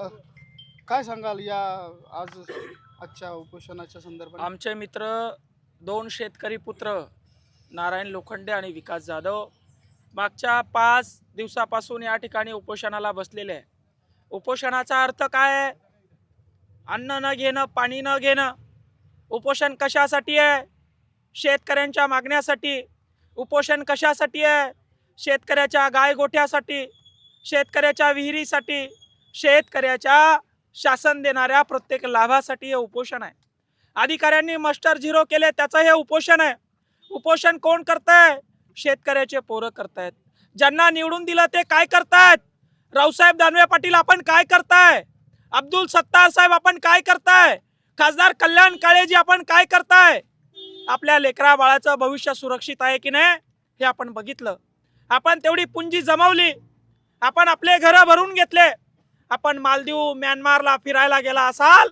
अ, काय सांगाल या आज आजच्या उपोषणाच्या संदर्भात? आमचे मित्र दोन शेतकरी पुत्र नारायण लोखंडे आणि विकास जाधव मागच्या पाच दिवसापासून या ठिकाणी उपोषणाला बसलेले आहे. उपोषणाचा अर्थ काय आहे? अन्न न घेणं पाणी न घेणं. उपोषण कशासाठी आहे? शेतकऱ्यांच्या मागण्यासाठी. उपोषण कशासाठी आहे? शेतकऱ्याच्या गायगोठ्यासाठी. शेतकऱ्याच्या विहिरीसाठी. शेतकऱ्याच्या शासन देणाऱ्या प्रत्येक लाभासाठी हे उपोषण आहे. अधिकाऱ्यांनी मस्टर झिरो केले त्याचं हे उपोषण आहे. उपोषण कोण करताय? शेतकऱ्याचे पोरं करतायत. ज्यांना निवडून दिलं ते काय करतायत? रावसाहेब दानवे पाटील आपण काय करताय? अब्दुल सत्तार साहेब आपण काय करताय? खासदार कल्याण काळेजी आपण काय करताय? आपल्या लेकरा बाळाचं भविष्य सुरक्षित आहे की नाही हे आपण बघितलं. आपण तेवढी पुंजी जमवली. आपण आपले घरं भरून घेतले. आपण मालदीव म्यानमारला फिरायला गेला असाल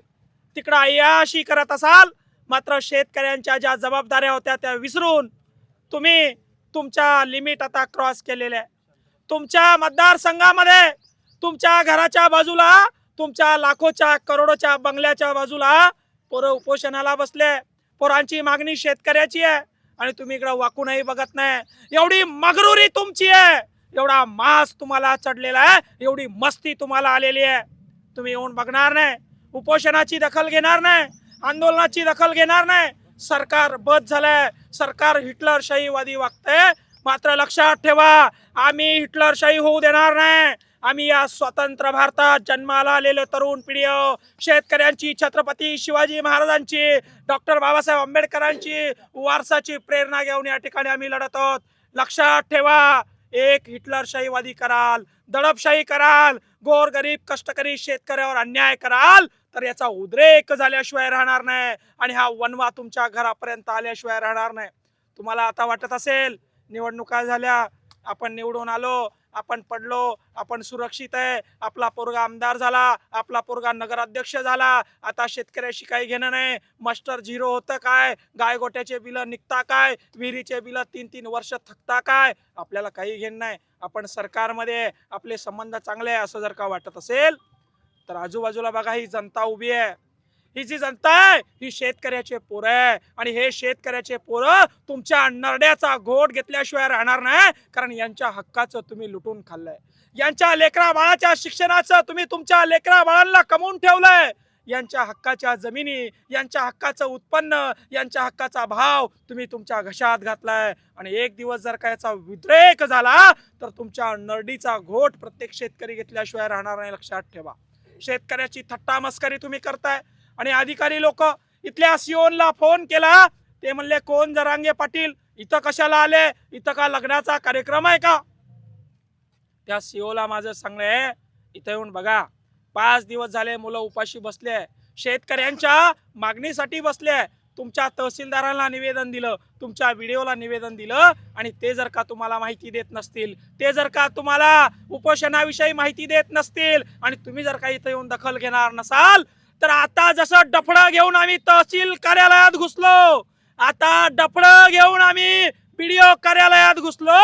तिकडं अय्याशी करत असाल मात्र शेतकऱ्यांच्या ज्या जबाबदाऱ्या होत्या त्या विसरून तुम्ही तुमच्या लिमिट आता क्रॉस केलेल्या आहे तुमच्या मतदारसंघामध्ये तुमच्या घराच्या बाजूला तुमच्या लाखोच्या करोडोच्या बंगल्याच्या बाजूला पोरं उपोषणाला बसले पोरांची मागणी शेतकऱ्याची आहे आणि तुम्ही इकडं वाकूनही बघत नाही. एवढी मगरुरी तुमची आहे. एवढा मास तुम्हाला चढलेला आहे एवढी मस्ती तुम्हाला आलेली आहे. तुम्ही येऊन बघणार नाही उपोषणाची दखल घेणार नाही आंदोलनाची दखल घेणार नाही. सरकार बद झालंय सरकार हिटलरशाहीवादी वागतंय. मात्र लक्षात ठेवा आम्ही हिटलरशाही होऊ देणार नाही. आम्ही या स्वतंत्र भारतात जन्माला आलेले तरुण पिढी शेतकऱ्यांची छत्रपती शिवाजी महाराजांची डॉक्टर बाबासाहेब आंबेडकरांची वारसाची प्रेरणा घेऊन या ठिकाणी आम्ही लढत आहोत. लक्षात ठेवा एक हिटलरशाहीवादी कराल दडपशाही कराल गोर गरीब कष्टकरी शेतकऱ्यावर अन्याय कराल तर याचा उद्रेक झाल्याशिवाय राहणार नाही आणि हा वनवा तुमच्या घरापर्यंत आल्याशिवाय राहणार नाही. तुम्हाला आता वाटत असेल निवडणुका झाल्या आपण निवडून आलो आपण पडलो आपण सुरक्षित आहे. आपला पोरगा आमदार झाला आपला पोरगा नगराध्यक्ष झाला. आता शेतकऱ्याशी काही घेणं नाही. मास्टर झिरो होतं काय? गायगोट्याचे बिलं निघता काय? विहिरीचे बिलं तीन तीन वर्ष थकता काय? आपल्याला काही घेणं नाही. आपण सरकारमध्ये आपले संबंध चांगले आहे असं जर का वाटत असेल तर आजूबाजूला बघा ही जनता उभी आहे. ही जी जनता आहे ही शेतकऱ्याचे पोरं आहे. आणि हे शेतकऱ्याचे पोरं तुमच्या नरड्याचा घोट घेतल्याशिवाय राहणार नाही कारण यांच्या हक्काचं तुम्ही लुटून खाल्लंय. यांच्या लेकरा बाळाच्या शिक्षणाचं तुम्ही तुमच्या लेकरा बाळांना कमवून ठेवलंय. यांच्या हक्काच्या जमिनी यांच्या हक्काचं उत्पन्न यांच्या हक्काचा भाव तुम्ही तुमच्या घशात घातलाय. आणि एक दिवस जर का याचा विद्रेक झाला तर तुमच्या नरडीचा घोट प्रत्येक शेतकरी घेतल्याशिवाय राहणार नाही लक्षात ठेवा. शेतकऱ्याची थट्टा मस्करी तुम्ही करताय. आणि अधिकारी लोक इथल्या सीओनला फोन केला. ते म्हणले कोण जरांगे पाटील? इथं कशाला आले? इथं का लग्नाचा कार्यक्रम आहे का? त्या सीओला माझं सांगणं आहे इथं येऊन बघा. पाच दिवस झाले मुलं उपाशी बसले. शेतकऱ्यांच्या मागणीसाठी बसले. तुमच्या तहसीलदारांना निवेदन दिलं. तुमच्या व्हिडिओला निवेदन दिलं आणि ते जर का तुम्हाला माहिती देत नसतील ते जर का तुम्हाला उपोषणाविषयी माहिती देत नसतील आणि तुम्ही जर का इथं येऊन दखल घेणार नसाल तर आता जसं डफडं घेऊन आम्ही तहसील कार्यालयात घुसलो आता डफडं घेऊन आम्ही पीडीओ कार्यालयात घुसलो.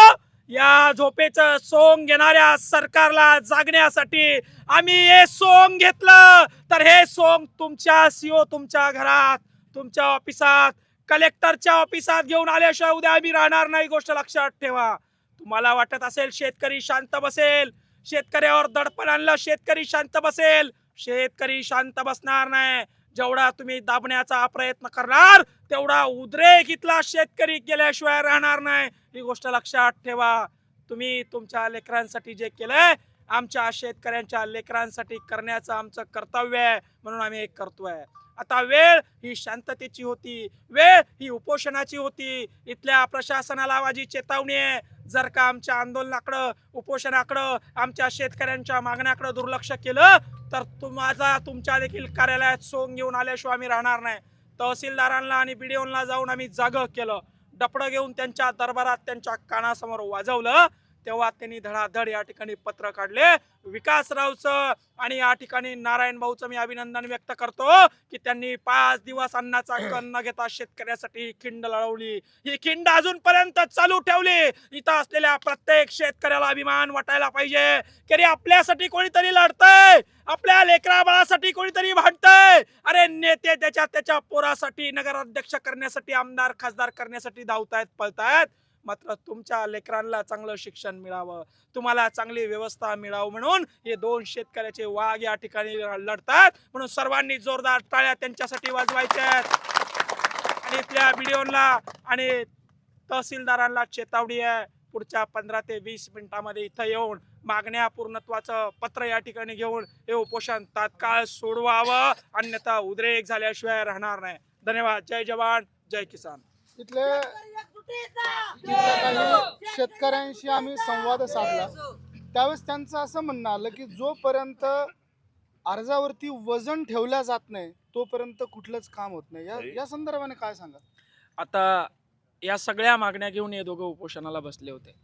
या झोपेचं सोंग घेणाऱ्या सरकारला जागण्यासाठी आम्ही हे सोंग घेतलं. तर हे सोंग तुमच्या सीओ तुमच्या घरात तुमच्या ऑफिसात कलेक्टरच्या ऑफिसात घेऊन आल्याशिवाय उद्या आम्ही राहणार नाही गोष्ट लक्षात ठेवा. तुम्हाला वाटत असेल शेतकरी शांत बसेल शेतकऱ्यावर दडपण आणलं शेतकरी शांत बसेल शेतकरी शांत बसणार नाही. जेवढा तुम्ही दाबण्याचा प्रयत्न करणार तेवढा उद्रेक इथला शेतकरी गेल्याशिवाय राहणार नाही. ही गोष्ट लक्षात ठेवा. तुम्ही तुमच्या लेकरांसाठी जे केलंय आमच्या शेतकऱ्यांच्या लेकरांसाठी करण्याचं आमचं कर्तव्य आहे. म्हणून आम्ही हे करतोय. आता वेळ ही शांततेची होती. वेळ ही उपोषणाची होती. इथल्या प्रशासनाला माझी चेतावणी आहे. जर का आमच्या आंदोलनाकडं उपोषणाकडं आमच्या शेतकऱ्यांच्या मागण्याकडं दुर्लक्ष केलं तर तुम्हाला तुमच्या देखील कार्यालयात सोंग घेऊन आल्याशिवाय आम्ही राहणार नाही. तहसीलदारांना आणि बीडीओला जाऊन आम्ही जाग केलं. डपडं घेऊन त्यांच्या दरबारात त्यांच्या कानासमोर वाजवलं. तेव्हा त्यांनी धडाधड या ठिकाणी पत्र काढले. विकासरावचं आणि या ठिकाणी नारायण भाऊचं मी अभिनंदन व्यक्त करतो की त्यांनी पाच दिवस अन्नाचा कण न घेता शेतकऱ्यासाठी खिंड लढवली. ही खिंड अजूनपर्यंत चालू ठेवली. इथं असलेल्या प्रत्येक शेतकऱ्याला अभिमान वाटायला पाहिजे. की आपल्यासाठी कोणीतरी लढतंय. आपल्या लेकरा बाळासाठी कोणीतरी भांडतंय. अरे नेते त्याच्या त्याच्या पोरासाठी नगराध्यक्ष करण्यासाठी आमदार खासदार करण्यासाठी धावतायत पळतायत. मात्र तुमच्या लेकरांना चांगलं शिक्षण मिळावं तुम्हाला चांगली व्यवस्था मिळावं म्हणून हे दोन शेतकऱ्याचे वाघ या ठिकाणी लढतात. म्हणून सर्वांनी जोरदार टाळ्या त्यांच्यासाठी वाजवायच्या आणि इथल्या व्हिडिओला आणि तहसीलदारांना चेतावणी आहे. पुढच्या पंधरा ते वीस मिनिटामध्ये इथं येऊन मागण्या पूर्णत्वाचं पत्र या ठिकाणी घेऊन हे उपोषण तात्काळ सोडवावं. अन्यथा उद्रेक झाल्याशिवाय राहणार नाही. धन्यवाद. जय जवान. जय किसान. इथले इथल्या शेतकऱ्यांशी आम्ही संवाद साधला. त्यावेळेस त्यांचं असं म्हणणं आलं की जोपर्यंत अर्जावरती वजन ठेवल्या जात नाही तोपर्यंत कुठलंच काम होत नाही. या या संदर्भाने काय सांगा आता या सगळ्या मागण्या घेऊन हे दोघं उपोषणाला बसले होते.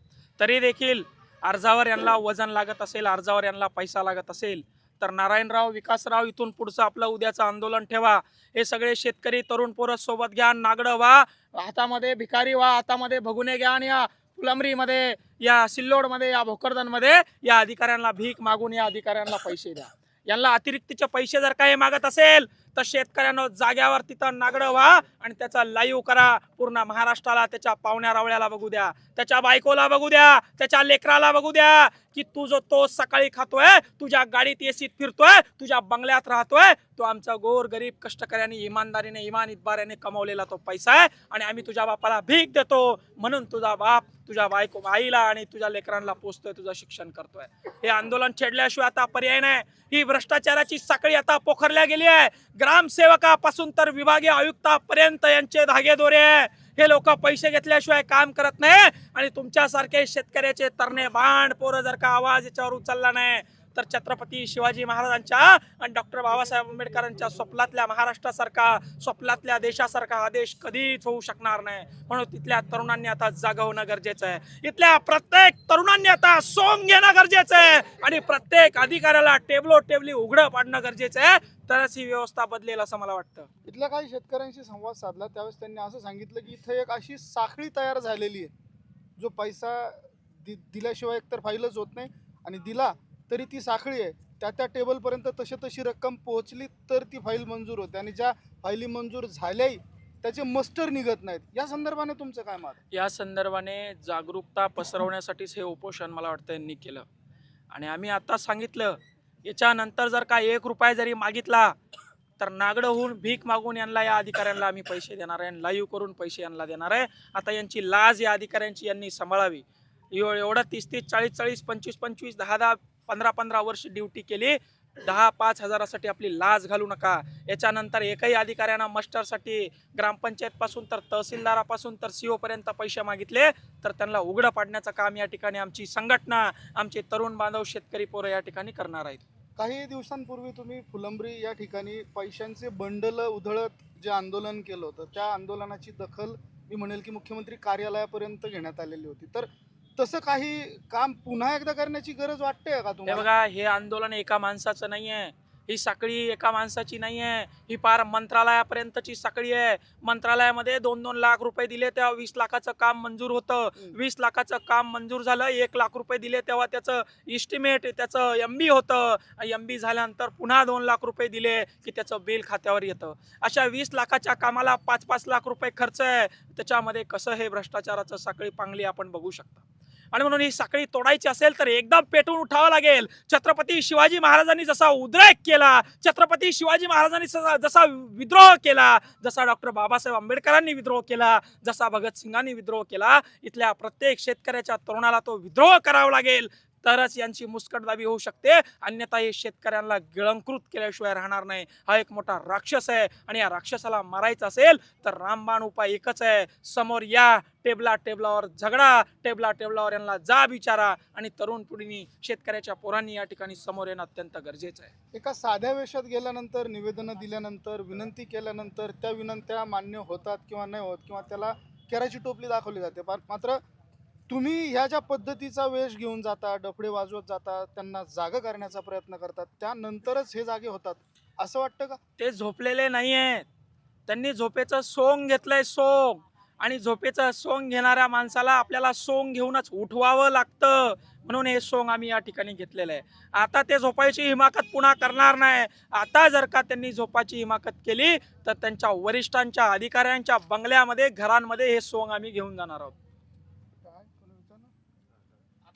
तरी देखील अर्जावर यांना वजन लागत असेल अर्जावर यांना पैसा लागत असेल तर नारायणराव विकासराव इथून पुढचं आपलं उद्याचं आंदोलन ठेवा. हे सगळे शेतकरी तरुण पोरं सोबत घ्या नागडं व्हा. हातामध्ये भिकारी व्हा हातामध्ये भगुने घ्या आणि या फुलंब्रीमध्ये या सिल्लोडमध्ये या भोकरदनमध्ये या अधिकाऱ्यांना भीक मागून या अधिकाऱ्यांना पैसे द्या. यांना अतिरिक्तचे पैसे जर काही मागत असेल तर शेतकऱ्यांना जाग्यावर तिथं नागडं व्हा आणि त्याचा लाईव्ह करा. पूर्ण महाराष्ट्राला त्याच्या पाहुण्या रावळ्याला बघू द्या. त्याच्या बायकोला बघू द्या. त्याच्या लेकराला बघू द्या. की तू जो तो सकाळी खातोय तुझ्या गाडीत एसीत फिरतोय तुझ्या बंगल्यात राहतोय तो आमचा गोर गरीब कष्टकऱ्याने इमानदारीने इमान इतबाऱ्याने कमवलेला तो पैसा आहे आणि आम्ही तुझ्या बापाला भीक देतो. म्हणून तुझा बाप तुझ्या बायको आईला आणि तुझ्या लेकरांना पोचतोय तुझं शिक्षण करतोय. हे आंदोलन छेडल्याशिवाय आता पर्याय नाही. ही भ्रष्टाचाराची साखळी आता पोखरल्या गेली आहे. ग्रामसेवकापासून तर विभागीय आयुक्तापर्यंत यांचे धागेदोरे आहे. हे लोक पैसे घेतल्याशिवाय काम करत नाही आणि तुमच्यासारखे शेतकऱ्याचे तरणे बाण पोरं जर का आवाज याच्यावर उचलला नाही तर छत्रपती शिवाजी महाराजांच्या आणि डॉक्टर बाबासाहेब आंबेडकरांच्या स्वप्नातल्या महाराष्ट्रासारखा स्वप्नातल्या देशासारखा आदेश कधीच होऊ शकणार नाही. म्हणून तिथल्या तरुणांनी आता जागा होणं गरजेचं आहे. इथल्या प्रत्येक तरुणांनी आता सोंग घेणं गरजेचं आहे. आणि प्रत्येक अधिकाऱ्याला टेबलो टेबली उघडं पाडणं गरजेचं आहे. तरच ही व्यवस्था बदलेल असं मला वाटतं. इथल्या काही शेतकऱ्यांशी संवाद साधला. त्यावेळेस त्यांनी असं सांगितलं की इथं एक अशी साखळी तयार झालेली आहे. जो पैसा दि दिल्याशिवाय एकतर फाईलच होत नाही आणि दिला तरी ती साखळी आहे. त्या त्या टेबलपर्यंत तशी तशी रक्कम पोहोचली तर ती फाईल मंजूर होते. आणि ज्या फाईली मंजूर झाल्याही त्याचे मस्टर निघत नाहीत. या संदर्भाने तुमचं काय मत? या संदर्भाने जागरूकता पसरवण्यासाठीच हे उपोषण मला वाटतं यांनी केलं. आणि आम्ही आता सांगितलं याच्यानंतर जर का एक रुपया जरी मागितला तर नागडं होऊन भीक मागून यांना या अधिकाऱ्यांना आम्ही पैसे देणार आहे. लाईव्ह करून पैसे यांना देणार आहे. आता यांची लाज या अधिकाऱ्यांची यांनी सांभाळावी. एवढं तीस तीस चाळीस चाळीस पंचवीस पंचवीस दहा दहा पंधरा पंधरा वर्ष ड्युटी केली. दहा पाच हजारासाठी आपली लाज घालू नका. याच्यानंतर एकही अधिकाऱ्यांना मस्टरसाठी ग्रामपंचायतपासून तर तहसीलदारापासून तर सीओ पर्यंत पैसे मागितले तर त्यांना उघडं पाडण्याचं काम या ठिकाणी आमची संघटना आमचे तरुण बांधव शेतकरी पोरं या ठिकाणी करणार आहेत. काही दिवसांपूर्वी तुम्ही फुलंब्री या ठिकाणी पैशांचे बंडल उधळत जे आंदोलन केलं होतं त्या आंदोलनाची दखल मी म्हणेल की मुख्यमंत्री कार्यालयापर्यंत घेण्यात आलेली होती. तर तसं काही काम पुन्हा एकदा करण्याची गरज वाटते का हे तुम्हाला? बघा हे आंदोलन एका माणसाचं नाही आहे ही साखळी एका माणसाची नाही आहे ही पार मंत्रालयापर्यंतची साखळी आहे. मंत्रालयामध्ये दोन दोन लाख रुपये दिले तेव्हा वीस लाखाचं काम मंजूर होतं. हम्म. वीस लाखाचं काम मंजूर झालं एक लाख रुपये दिले तेव्हा त्याचं इस्टिमेट त्याचं एम बी होतं. एम बी झाल्यानंतर पुन्हा दोन लाख रुपये दिले की त्याचं बिल खात्यावर येतं. अशा वीस लाखाच्या कामाला पाच पाच लाख रुपये खर्च आहे. त्याच्यामध्ये कसं हे भ्रष्टाचाराचं साखळी पांगली आपण बघू शकता. आणि म्हणून ही साखळी तोडायची असेल तर एकदम पेटून उठावं लागेल. छत्रपती शिवाजी महाराजांनी जसा उद्रेक केला छत्रपती शिवाजी महाराजांनी जसा जसा विद्रोह केला जसा डॉक्टर बाबासाहेब आंबेडकरांनी विद्रोह केला जसा भगतसिंगांनी विद्रोह केला इथल्या प्रत्येक शेतकऱ्याच्या तरुणाला तो विद्रोह करावा लागेल. तरच यांची मुस्कटदाबी होऊ शकते. अन्यथा हे शेतकऱ्यांना गिळंकृत केल्याशिवाय राहणार नाही. हा एक मोठा राक्षस आहे आणि या राक्षसाला मारायचं असेल तर रामबाण उपाय एकच आहे. समोर या टेबला टेबलावर झगडा टेबला टेबलावर यांना जा विचारा आणि तरुण पिढीनी शेतकऱ्याच्या पोरांनी या ठिकाणी समोर येणं अत्यंत गरजेचं आहे. एका साध्या वेशात गेल्यानंतर निवेदनं दिल्यानंतर विनंती केल्यानंतर त्या विनंत्या मान्य होतात किंवा नाही होत किंवा त्याला केराची टोपली दाखवली जाते. पण मात्र तुम्ही ह्या ज्या पद्धतीचा वेश घेऊन जाता डफडे वाजवत जाता त्यांना जाग करण्याचा प्रयत्न करतात त्यानंतरच हे जागे होतात असं वाटतं का? ते झोपलेले नाही आहेत त्यांनी झोपेचं सोंग घेतलंय सोंग. आणि झोपेचं सोंग घेणाऱ्या माणसाला आपल्याला सोंग घेऊनच उठवावं लागतं. म्हणून हे सोंग आम्ही या ठिकाणी घेतलेलं आहे. आता ते झोपायची हिमाकत पुन्हा करणार नाही. आता जर का त्यांनी झोपाची हिमाकत केली तर त्यांच्या वरिष्ठांच्या अधिकाऱ्यांच्या बंगल्यामध्ये घरांमध्ये हे सोंग आम्ही घेऊन जाणार आहोत.